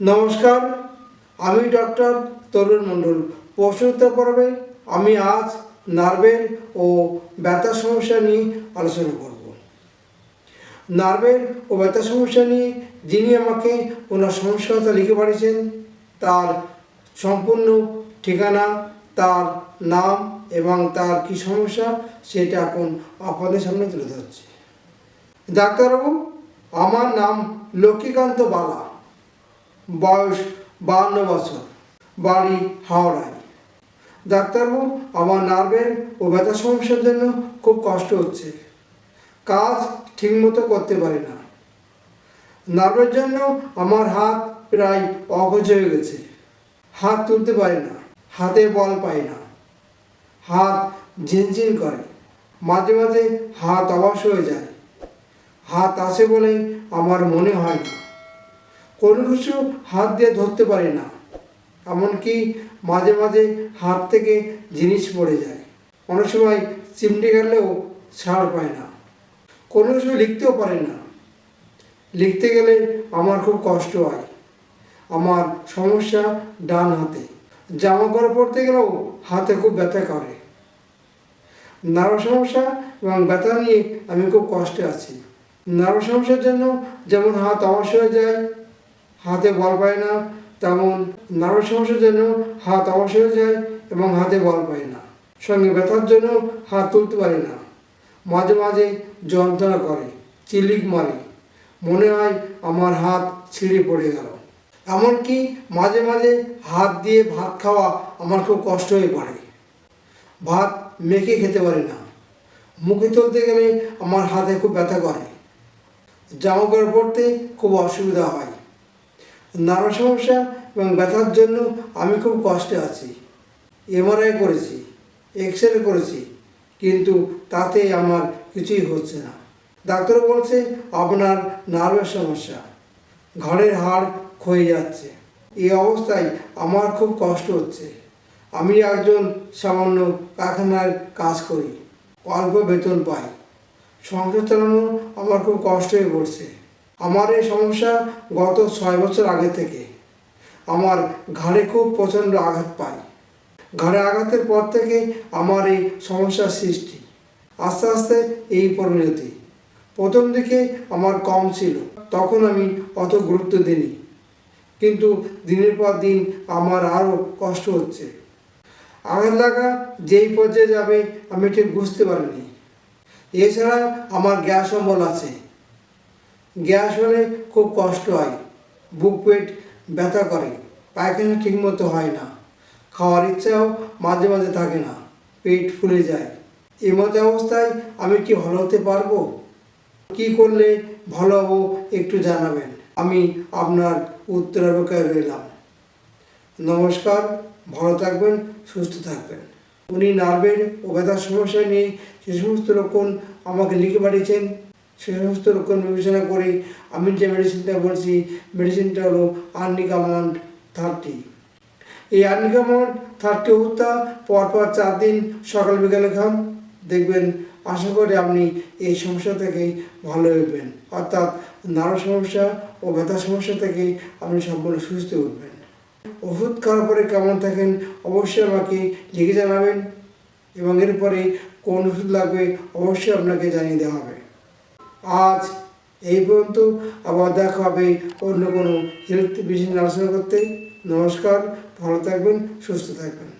নমস্কার, আমি ডক্টর তরুণ মণ্ডল। প্রশ্নোত্তর পর্বে আমি আজ নার্ভের ও ব্যথা সমস্যা নিয়ে আলোচনা করব। নার্ভের ও ব্যথা সমস্যা নিয়ে যিনি আমাকে ওনার সমস্যার কথা লিখে পাঠিয়েছেন, তার সম্পূর্ণ ঠিকানা, তার নাম এবং তার কি সমস্যা সেটা এখন আপনাদের সামনে তুলে ধরছি। ডাক্তারবাবু, আমার নাম লক্ষ্মীকান্ত বালা। বয়স বাহান্ন বছর। বাড়ি হাওড়ায়। ডাক্তারবাবু, আমার নার্ভের ও ব্যথা সমস্যার জন্য খুব কষ্ট হচ্ছে। কাজ ঠিকমতো করতে পারি না। নার্ভের জন্য আমার হাত প্রায় অগজ হয়ে গেছে। হাত তুলতে পারি না। হাতে বল পাই না। হাত ঝিনঝিন করে। মাঝে মাঝে হাত অবশ হয়ে যায়। হাত আছে বলে আমার মনে হয় না। কোনো কিছু হাত দিয়ে ধরতে পারি না, এমনকি মাঝে মাঝে হাত থেকে জিনিস পড়ে যায়। অনেক সময় চিমটে গেলেও ছাড় পায় না। কোনো কিছু লিখতেও পারে না। লিখতে গেলে আমার খুব কষ্ট হয়। আমার সমস্যা ডান হাতে। জামা কাপড় পরতে গেলেও হাতে খুব ব্যথা করে। নার্ভ সমস্যা এবং ব্যথা নিয়ে আমি খুব কষ্টে আছি। নার্ভ সমস্যার জন্য যেমন হাত অবশ্য হয়ে যায় হাতে বল পায় না, তেমন নার্ভ সমস্যার জন্য হাত অবশ্য হয়ে যায় এবং হাতে বল পায় না। সঙ্গে ব্যথার জন্য হাত তুলতে পারি না। মাঝে মাঝে যন্ত্রণা করে, চিলিক মারে। মনে হয় আমার হাত ছিঁড়ে পড়ে গেল। এমনকি মাঝে মাঝে হাত দিয়ে ভাত খাওয়া আমার খুব কষ্ট হয়ে পড়ে। ভাত মেখে খেতে পারি না। মুখে তুলতে গেলে আমার হাতে খুব ব্যথা করে। জামা কাপড় পরতে খুব অসুবিধা হয়। নানা সমস্যা এবং ব্যথার জন্য আমি খুব কষ্টে আছি। এমআরআই করেছি এক্স রে করেছি, কিন্তু তাতে আমার কিছুই হচ্ছে না। ডাক্তার বলছে আপনার নার্ভের সমস্যা ঘরের হাড় ক্ষয়ে যাচ্ছে। এই অবস্থায় আমার খুব কষ্ট হচ্ছে। আমি একজন সামান্য কারখানার কাজ করি, অল্প বেতন পাই। সংসার চালানো আমার খুব কষ্ট হয়ে পড়ছে। আমার এই সমস্যা গত ছয় বছর আগে থেকে। আমার ঘাড়ে খুব প্রচণ্ড আঘাত পাই ঘাড়ে আঘাতের পর থেকে আমার এই সমস্যার সৃষ্টি। আস্তে আস্তে এই পরিণতি। প্রথম দিকে আমার কম ছিল, তখন আমি অত গুরুত্ব দিইনি। কিন্তু দিনের পর দিন আমার আরও কষ্ট হচ্ছে। আঘাত লাগা যেই পর্যায়ে যাবে আমি ঠিক বুঝতে পারিনি। এছাড়া আমার গ্যাস অম্বল আছে। গ্যাস হলে খুব কষ্ট হয়। বুক পেট ব্যথা করে। পায়খানা ঠিকমতো হয় না। খাওয়ার ইচ্ছাও মাঝে মাঝে থাকে না। পেট ফুলে যায়। এই মতো অবস্থায় আমি কি ভালো হতে পারব? কি করলে ভালো হব একটু জানাবেন। আমি আপনার উত্তরাধিকার রইলাম। নমস্কার, ভালো থাকবেন, সুস্থ থাকবেন। উনি নার্ভের ও ব্যথার সমস্যা নিয়ে যে সমস্ত লক্ষণ আমাকে লিখে পাঠিয়েছেন সে সমস্ত লক্ষণ বিবেচনা করে। আমি যে মেডিসিনটা বলছি মেডিসিনটা হলো আর্নিকামন্ড থার্টি এই আর্নিকামন্ড থার্টি ওষুধটা পরপর চার দিন সকাল বিকালে খান। দেখবেন, আশা করি আপনি এই সমস্যা থেকে ভালো হবেন অর্থাৎ নাড়া সমস্যা ও ব্যথা সমস্যা থেকে আপনি সম্পূর্ণ সুস্থ উঠবেন ওষুধ খাওয়ার পরে কেমন থাকেন অবশ্যই আমাকে লিখে জানাবেন এবং এরপরে কোন ওষুধ লাগবে অবশ্যই আপনাকে জানিয়ে দেওয়া হবে। আজ এই পর্যন্ত আবার দেখা হবে অন্য কোনো হেলথ বিষয় আলোচনা করতে। নমস্কার, ভালো থাকবেন, সুস্থ থাকবেন।